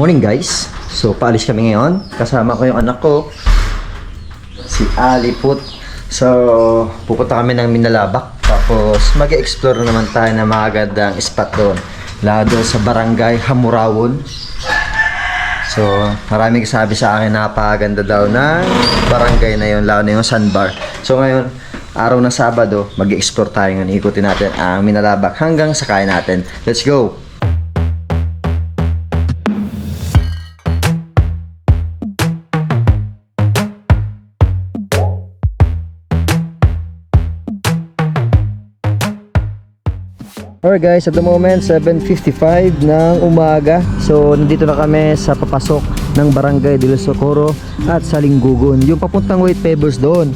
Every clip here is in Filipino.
Morning guys. So paalis kami ngayon. Kasama ko yung anak ko. Si Aliput. So pupunta kami ng Minalabak. Tapos mag-explore naman tayo ng mga gandang spot doon. Lalo doon sa barangay Hamurawon. So maraming sabi sa akin napakaganda daw ng barangay na yun. Lalo na yung sandbar. So ngayon araw ng Sabado, mag-explore tayo ngayon. Ikutin natin ang Minalabak hanggang sa kaya natin. Let's go! Alright guys, at the moment 7.55 ng umaga. So nandito na kami sa papasok ng Barangay de Los Socorro at sa Linggugon Yung papuntang White Pebbles doon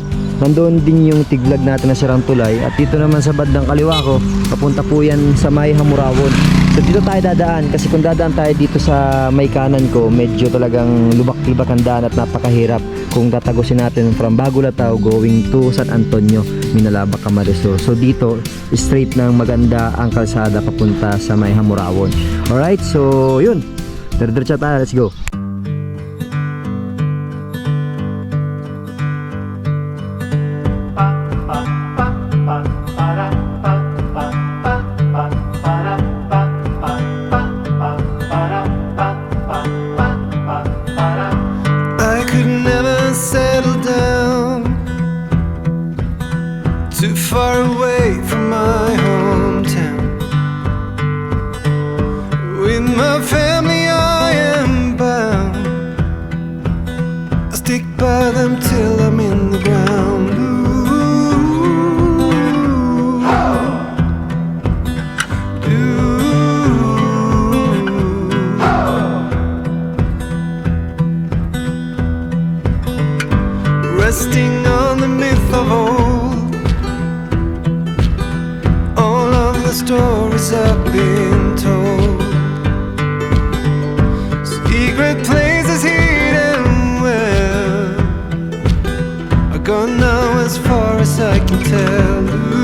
Nandoon din yung tiglag natin na sirang tulay At dito naman sa bandang kaliwa ko Papunta po yan sa may Hamurawon. So dito tayo dadaan kasi kung dadaan tayo dito sa may kanan ko Medyo talagang lubak-lubak ang daan at napakahirap Kung tatagusin natin from Bagulataw going to San Antonio Minalabak Camarisur So dito straight ng maganda ang kalsada papunta sa may Hamurawon. Alright so yun. Diretso tayo. Let's go far away from my hometown. With my family, I am bound. I stick by them till I'm in the ground. Stories I've been told. Secret places hidden well are gone now as far as I can tell.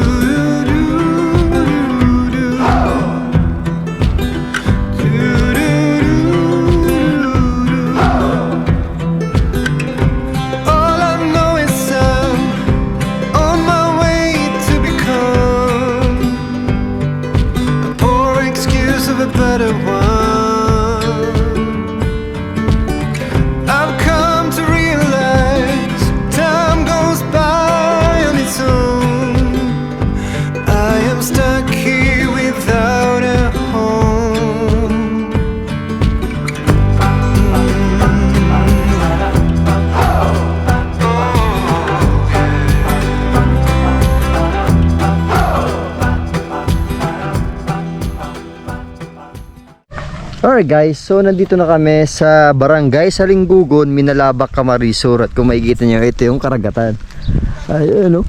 Alright guys, so nandito na kami sa barangay sa Linggugon, Minalabak, Camarisur at kung makikita nyo, ito yung karagatan. Ayun oh.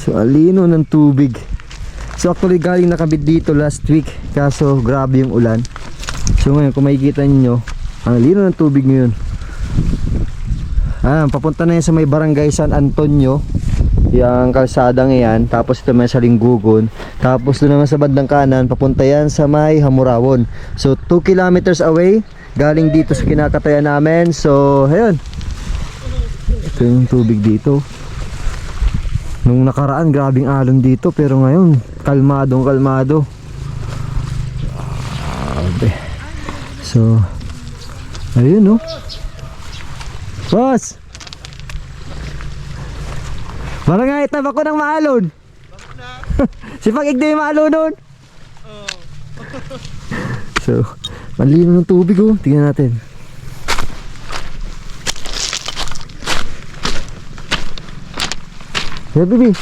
So alino ng tubig. So actually galing nakabit dito last week kaso grabe yung ulan. So ngayon kung makikita niyo, ang lino ng tubig ngayon. Ah, papunta na yan sa may barangay San Antonio. Yung kalsadang yan, tapos ito may sa Linggugon. Tapos doon naman sa bandang kanan, papunta yan sa may Hamurawon. So 2 kilometers away, galing dito sa kinakatayan namin. So, ayun. Ito yung tubig dito. Nung nakaraan, grabing alon dito. Pero ngayon, kalmadong kalmado. Grabe. So, ayun no. Boss! Barangay, tabak ko ng maalon. si Pag-ig na yung maalon nun. so, malino ng tubig oh. Tingnan natin. Hey, baby.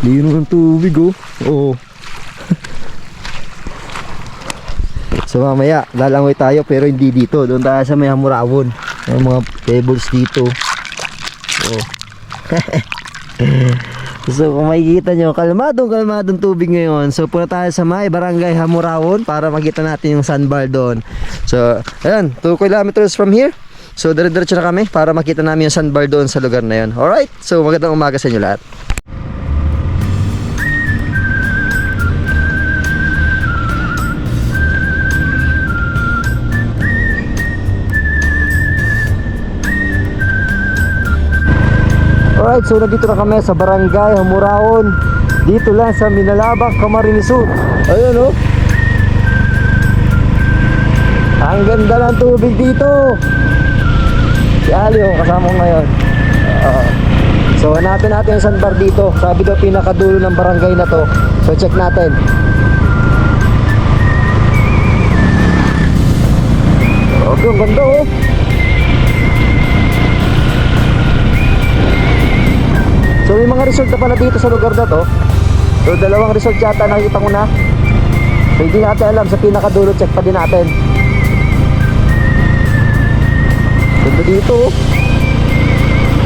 Lino ng tubig oh. Oo. so mamaya, lalangoy tayo pero hindi dito. Doon tayo sa may Hamurawon. May mga pebbles dito. Oh. So kung makikita nyo, kalmadong kalmadong tubig ngayon. So punta tayo sa may barangay Hamurawon para makita natin yung sandbar doon. So ayan, 2 kilometers from here. So dire-diretso na kami para makita namin yung sandbar doon sa lugar na yun. Alright, so magandang umaga sa inyo lahat. Alright, so nandito na kami sa barangay Hamuraon. Dito lang sa Minalabang, Camarines Sur. Ayun oh. Ang ganda ng tubig dito. Si Ali oh, kasama ko ngayon. Oo. so hanapin natin yung sandbar dito. Sabi daw pinakadulo ng barangay na to. So check natin. Okay, ang ganda oh. So may mga resort na pala dito sa lugar na to. So dalawang resort yata nakita ko na. So hindi natin alam sa pinakadulo check pa din natin. Ganda dito. oh.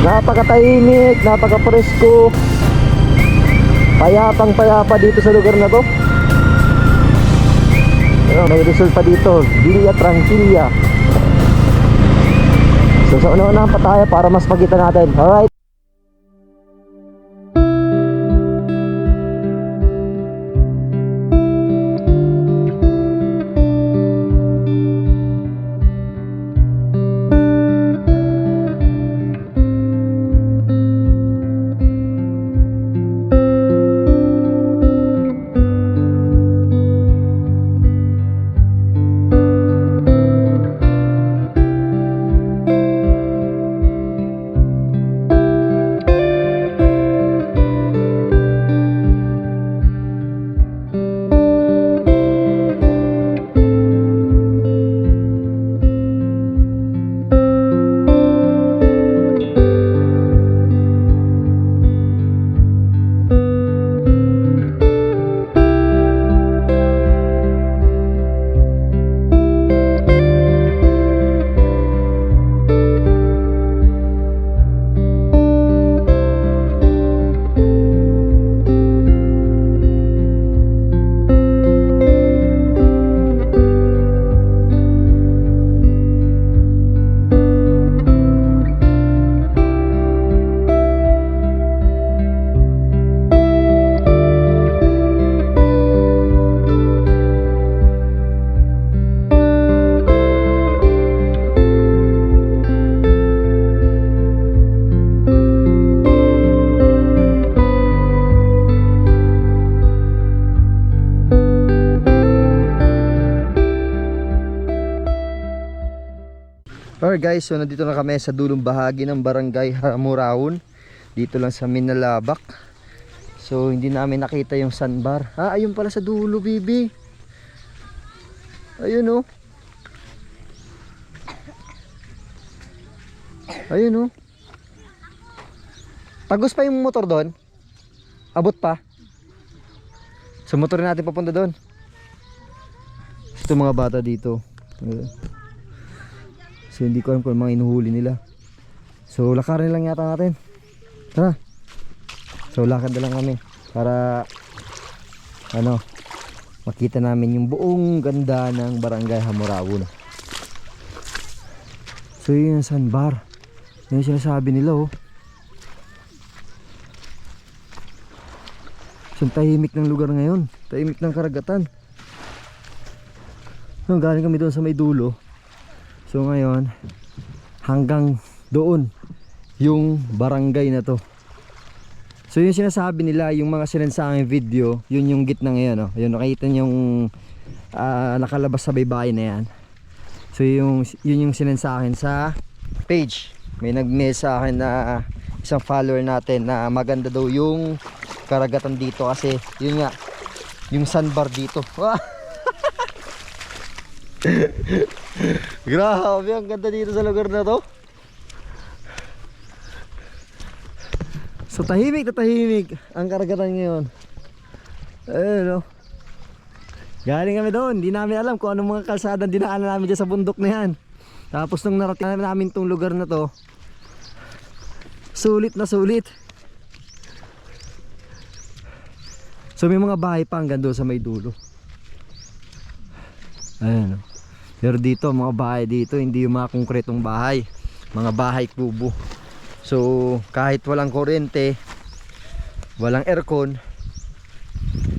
Napakatahimik, napaka-presko. Payapang payapa dito sa lugar na to. Ayun, may resort pa dito. Villa Tranquilla. So sa una-unahan pa tayo para mas pagkita natin. Alright. Alright guys, so nandito na kami sa dulong bahagi ng barangay Hamuraon Dito lang sa Minalabak. So hindi namin nakita yung sandbar. Ah, ayun pala sa dulo, bibi Ayun oh. Ayun oh. Tagos pa yung motor doon? Abot pa? Sa motor natin papunta doon. Ito mga bata dito. So hindi ko alam kung mga inuhuli nila. So lakarin lang yata natin. Tara. So lakad na lang kami para ano makita namin yung buong ganda ng barangay Hamurawon. So yun yung sandbar. Yan yung sinasabi nila oh. So tahimik ng lugar ngayon. Tahimik ng karagatan. So galing kami doon sa may dulo. So ngayon, hanggang doon yung barangay na to. So yung sinasabi nila, yung mga sinensangin video, yun yung gitna ngayon. Oh. Yun, nakita niyo yung ah, nakalabas sa baybayin na yan. So yung, yun yung sinensakin sa page. May nag-mail sa akin na isang follower natin na maganda daw yung karagatan dito kasi yun nga, yung sandbar dito. Grabe, ang ganda dito sa lugar na to. So tahimik na tahimik ang karagatan ngayon. Ayun oh. Galing kami doon, hindi namin alam kung anong mga kalsada dinaanan namin dyan sa bundok na yan. Tapos nung narating namin tong lugar na to, sulit na sulit. So may mga bahay pa hanggang doon sa may dulo. Ayan oh. Pero dito, mga bahay dito, hindi yung mga konkretong bahay. Mga bahay kubo. So, kahit walang kuryente, walang aircon,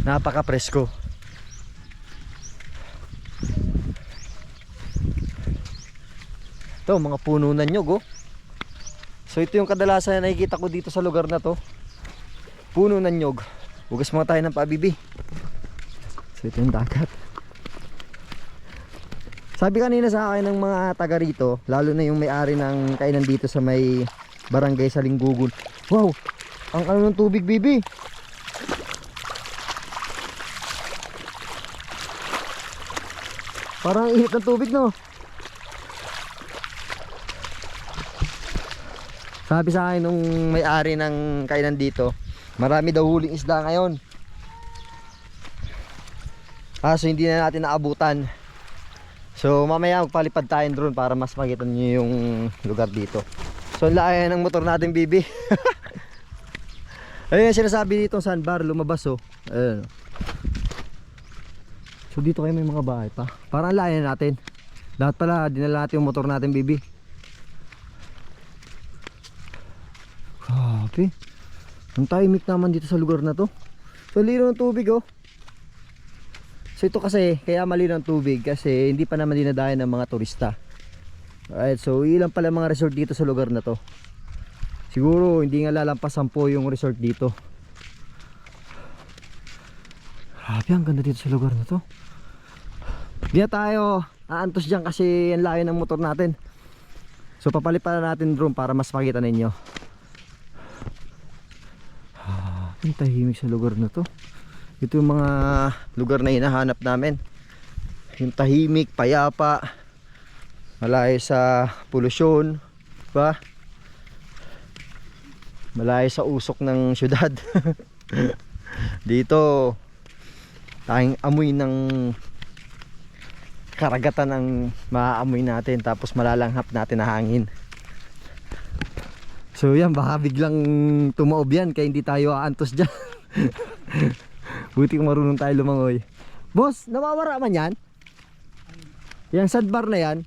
napaka-presko. Ito, mga puno ng nyog, oh. So ito yung kadalasan na nakikita ko dito sa lugar na to. Puno ng nyog. Hugas muna tayo ng pabibi. So ito yung dagat. Sabi kanina sa akin ng mga taga rito, lalo na yung may-ari ng kainan dito sa may barangay sa Linggugun. Wow! Ang ano ng tubig, bibi? Parang init ng tubig, no? Sabi sa akin nung may-ari ng kainan dito, marami daw huling isda ngayon. Kaso hindi na natin naabutan. So mamaya magpalipad tayo drone para mas makita niyo yung lugar dito. So ang laya ng motor natin, bibi. Ayun yung sinasabi dito sandbar, lumabas oh. Ayun. So dito kayo may mga bahay pa. Parang ang laya natin. Lahat pala, dinala natin yung motor natin, bibi. Grabe. Ang tahimik naman dito sa lugar na to. So lino ng tubig oh. So ito kasi, kaya malinaw ang tubig kasi hindi pa naman dinadayan ng mga turista. Alright, so ilan pala mga resort dito sa lugar na to. Siguro hindi nga lalampas 10 yung resort dito. Grabe, ang ganda dito sa lugar na to. Hindi na tayo aantos dyan kasi ang layo ng motor natin. So papalipan na natin drone para mas makita ninyo. Ah, Ang tahimik sa lugar na to. Ito yung mga lugar na hinahanap namin. Yung tahimik, payapa, malayo sa polusyon, ba? Malayo sa usok ng syudad. Dito, tayong amoy ng karagatan ang maaamoy natin tapos malalanghap natin na hangin. So yan, baka biglang tumaob yan kaya hindi tayo aantos dyan. Buti kung marunong tayo lumangoy. Boss, nawawara man yan? Yung sandbar na yan?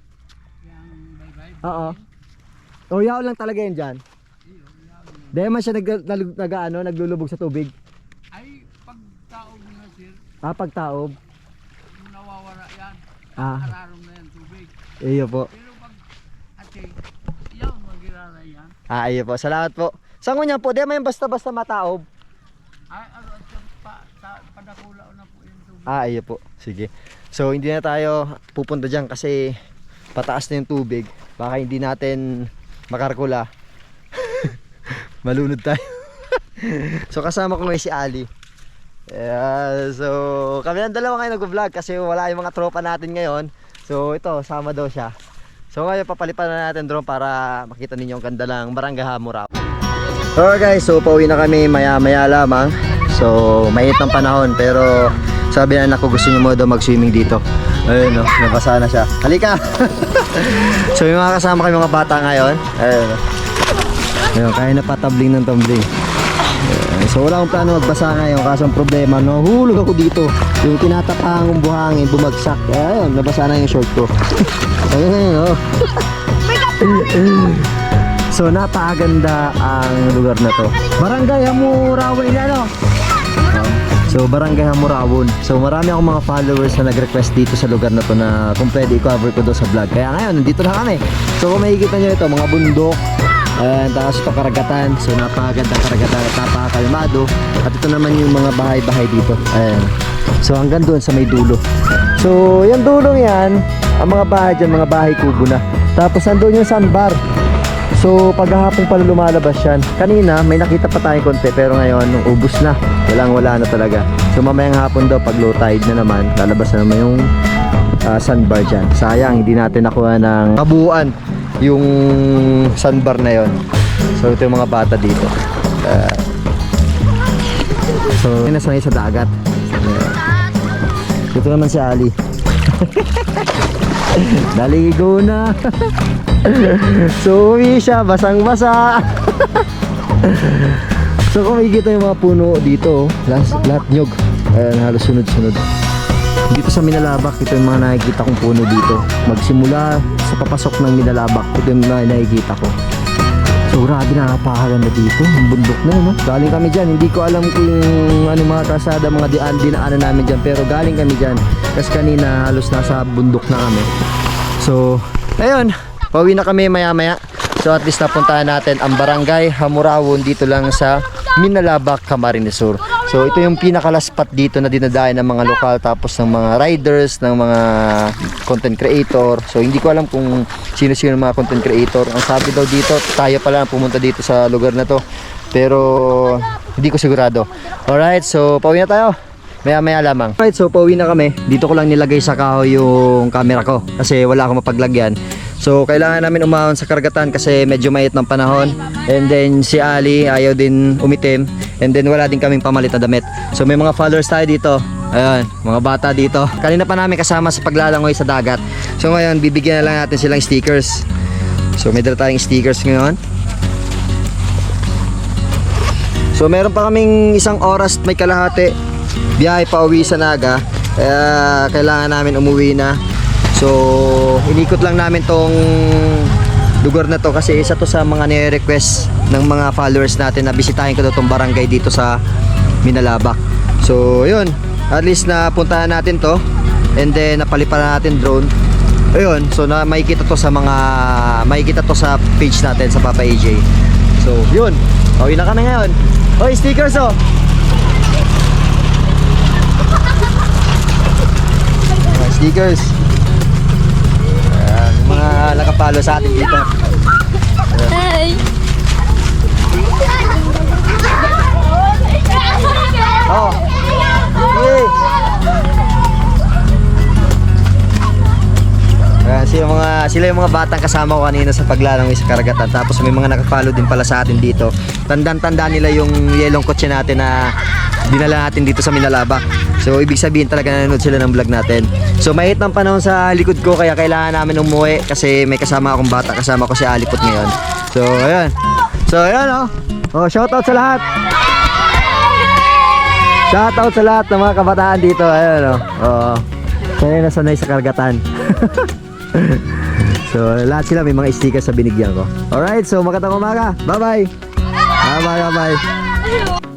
Oo. O yaw lang talaga yan dyan? Dahil man siya nag, nag, nag, ano, naglulubog sa tubig. Ay, pag taob na sir, Ah, pagtaob. kung nawawala yan, Ah, ararong na yan tubig. iyo po. Pero pag ate, yan, magirara yan. Ah, iyo po. Salamat po. Saan ko niyan po? Di man basta-basta mataob. Ay, ano, at yung pa, ta, padakulaw na po yung tubig. Ah, iyo po. Sige. So, hindi na tayo pupunta dyan kasi pataas na yung tubig. Baka hindi natin makarkula. Malunod tayo. so, kasama ko ngayon si Ali. Yeah, so, kami ng dalawa ngayon nag-vlog kasi wala yung mga tropa natin ngayon. So, ito, sama daw siya. So, ngayon papalipan na natin drone para makita ninyo ang ganda ng Barangay Hamurap. Alright guys, so pauwi na kami maya maya lamang. So, mainit ng panahon pero sabi na anak ko gusto niyo mo daw mag-swimming dito. Ayun no, nabasa na siya. Halika! so, yung mga kasama kami mga bata ngayon. Ayun. Ayun, kaya na patabling ng tumbling. Ayun, So wala akong plano magbasa ngayon kaso ang problema no, hulog ako dito. Yung tinatapang kong buhangin bumagsak. Ayun, nabasa na yung short ko. Ayun, oh. So napakaganda ang lugar na to. Barangay Hamurawin ano? So Barangay Hamurawon. So marami akong mga followers na nag-request dito sa lugar na to na kung pwede i-cover ko daw sa vlog. Kaya ngayon nandito na kami. So kung makikita nyo ito mga bundok. And tapos ito karagatan. So napakaganda karagatan at napakakalmado. At ito naman yung mga bahay-bahay dito. Ayan. So hanggang doon sa may dulo. So yung dulong yan, ang mga bahay dyan, mga bahay kubo na. Tapos nandun yung sandbar. So paghahapon pala lumalabas yan. Kanina may nakita pa tayong konti pero ngayon nung ubus na. Walang wala na talaga. So mamayang hapon daw pag low tide na naman, lalabas na naman yung ah, sandbar dyan. Sayang hindi natin nakuha ng kabuuan yung sandbar na yon. So ito yung mga bata dito. Ah, so nasanay sa dagat. Ito naman si Ali. Naligo na. so uwi siya, basang basa. so kung makikita yung mga puno dito, lahat, lahat nyog. Ayan, halos sunod-sunod. Dito sa Minalabak, ito yung mga nakikita kong puno dito. Magsimula sa papasok ng Minalabak, ito yung mga nakikita ko. So grabe napakaganda dito. Ang bundok na no. Galing kami dyan. Hindi ko alam kung ano mga kasada, mga dian dinaanan namin dyan. Pero galing kami dyan. Kasi kanina halos nasa bundok na kami. So, ayun. Pauwi na kami maya maya. So at least napuntahan natin ang barangay Hamurawon dito lang sa Minalabak, Camarines Sur. So ito yung pinakalaspat dito na dinadayan ng mga lokal tapos ng mga riders, ng mga content creator. So hindi ko alam kung sino-sino mga content creator. Ang sabi daw dito, tayo pala ang pumunta dito sa lugar na to. Pero hindi ko sigurado. Alright, so pauwi na tayo. Maya maya lamang. Alright, so pauwi na kami. Dito ko lang nilagay sa kahoy yung camera ko kasi wala akong mapaglagyan. So kailangan namin umahon sa karagatan kasi medyo mait ng panahon. And then si Ali ayaw din umitim. And then wala din kaming pamalit na damit. So may mga followers tayo dito. Ayun, mga bata dito. Kanina pa namin kasama sa paglalangoy sa dagat. So ngayon, bibigyan na lang natin silang stickers. So may dala tayong stickers ngayon. So meron pa kaming isang oras may kalahati biyahe pa uwi sa Naga. Kaya kailangan namin umuwi na. So inikot lang namin tong lugar na to kasi isa to sa mga nire-request ng mga followers natin na bisitahin ko daw tong barangay dito sa Minalabak. So yun, at least na puntahan natin to and then napaliparan natin drone. Ayun, so na makikita to sa mga makikita to sa page natin sa Papa AJ. So, yun. Pauwi na kami ngayon. Hoy, stickers oh. Stickers. Mga nakapalo sa atin dito. Hey! Oh. Sila yung mga sila yung mga batang kasama ko kanina sa paglalangoy sa karagatan. Tapos may mga nakapalo din pala sa atin dito. Tandang-tanda nila yung yelong kotse natin na dinala natin dito sa Minalabak. So ibig sabihin talaga nanonood sila ng vlog natin. So mahit ng panahon sa likod ko kaya kailangan namin umuwi kasi may kasama akong bata. Kasama ko si Alipot ngayon. So ayun. So ayun oh. Oh, shout out sa lahat. Shoutout sa lahat ng mga kabataan dito. Ayun, oh. Oo. Sanay na sanay sa karagatan. so, lahat sila may mga stickers sa binigyan ko. Alright, so magandang umaga. Bye-bye. Bye-bye, bye-bye.